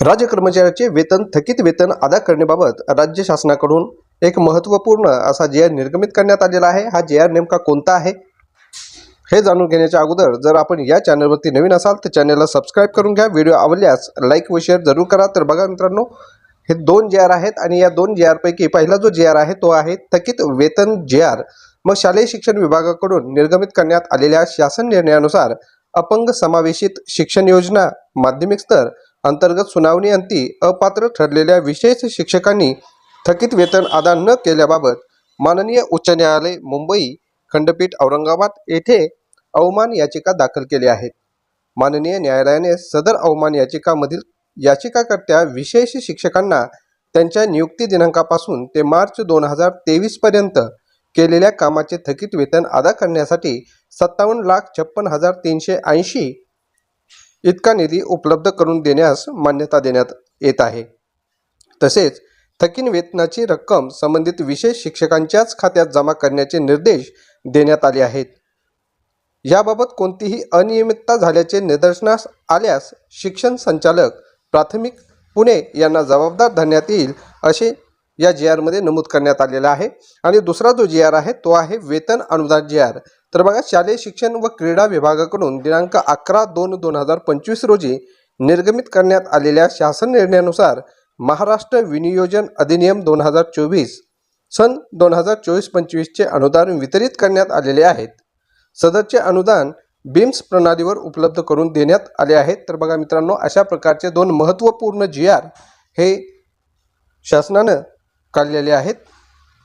राज्य कर्मचाऱ्याचे वेतन थकीत वेतन अदा करण्याबाबत राज्य शासनाकडून एक महत्त्वपूर्ण असा जे आर निर्गमित करण्यात आलेला आहे. हा जे आर नेमका कोणता आहे? हे जाणून घेण्याच्या अगोदर जर आपण या चॅनलवरती नवीन असाल तर चॅनलला सबस्क्राईब करून घ्या. व्हिडिओ आवडल्यास लाईक व शेअर जरूर करा. तर बघा मित्रांनो हे दोन जे आर आहेत आणि या दोन जे आरपैकी पहिला जो जे आर आहे तो आहे थकीत वेतन जे आर. मग शालेय शिक्षण विभागाकडून निर्गमित करण्यात आलेल्या शासन निर्णयानुसार अपंग समावेशित शिक्षण योजना माध्यमिक स्तर अंतर्गत सुनावणी अंती अपात्र ठरलेल्या विशेष शिक्षकांनी थकीत वेतन अदा न केल्याबाबत माननीय उच्च न्यायालय मुंबई खंडपीठ औरंगाबाद येथे अवमान याचिका दाखल केली आहे. माननीय न्यायालयाने सदर अवमान याचिकामधील याचिकाकर्त्या विशेष शिक्षकांना त्यांच्या नियुक्ती दिनांकापासून ते मार्च दोन हजार तेवीसपर्यंत केलेल्या कामाचे थकीत वेतन अदा करण्यासाठी सत्तावन्न लाख छप्पन हजार तीनशे ऐंशी इतका निधी उपलब्ध करून देण्यास मान्यता देण्यात येत आहे. तसेच थकीन वेतनाची रक्कम संबंधित विशेष शिक्षकांच्याच खात्यात जमा करण्याचे निर्देश देण्यात आले आहेत. याबाबत कोणतीही अनियमितता झाल्याचे निदर्शनास आल्यास शिक्षण संचालक प्राथमिक पुणे यांना जबाबदार धरण्यात येईल असे या जी आरमध्ये नमूद करण्यात आलेलं आहे. आणि दुसरा जो जी आर आहे तो आहे वेतन अनुदान जी आर तर बघा शालेय शिक्षण व क्रीडा विभागाकडून दिनांक अकरा दोन दोन हजार पंचवीस रोजी निर्गमित करण्यात आलेल्या शासन निर्णयानुसार महाराष्ट्र विनियोजन अधिनियम दोन हजार चोवीस सन दोन हजार चोवीस पंचवीसचे अनुदान वितरित करण्यात आलेले आहेत. सदरचे अनुदान बीम्स प्रणालीवर उपलब्ध करून देण्यात आले आहेत तर बघा मित्रांनो अशा प्रकारचे दोन महत्त्वपूर्ण जी आर हे शासनानं काढलेले आहेत.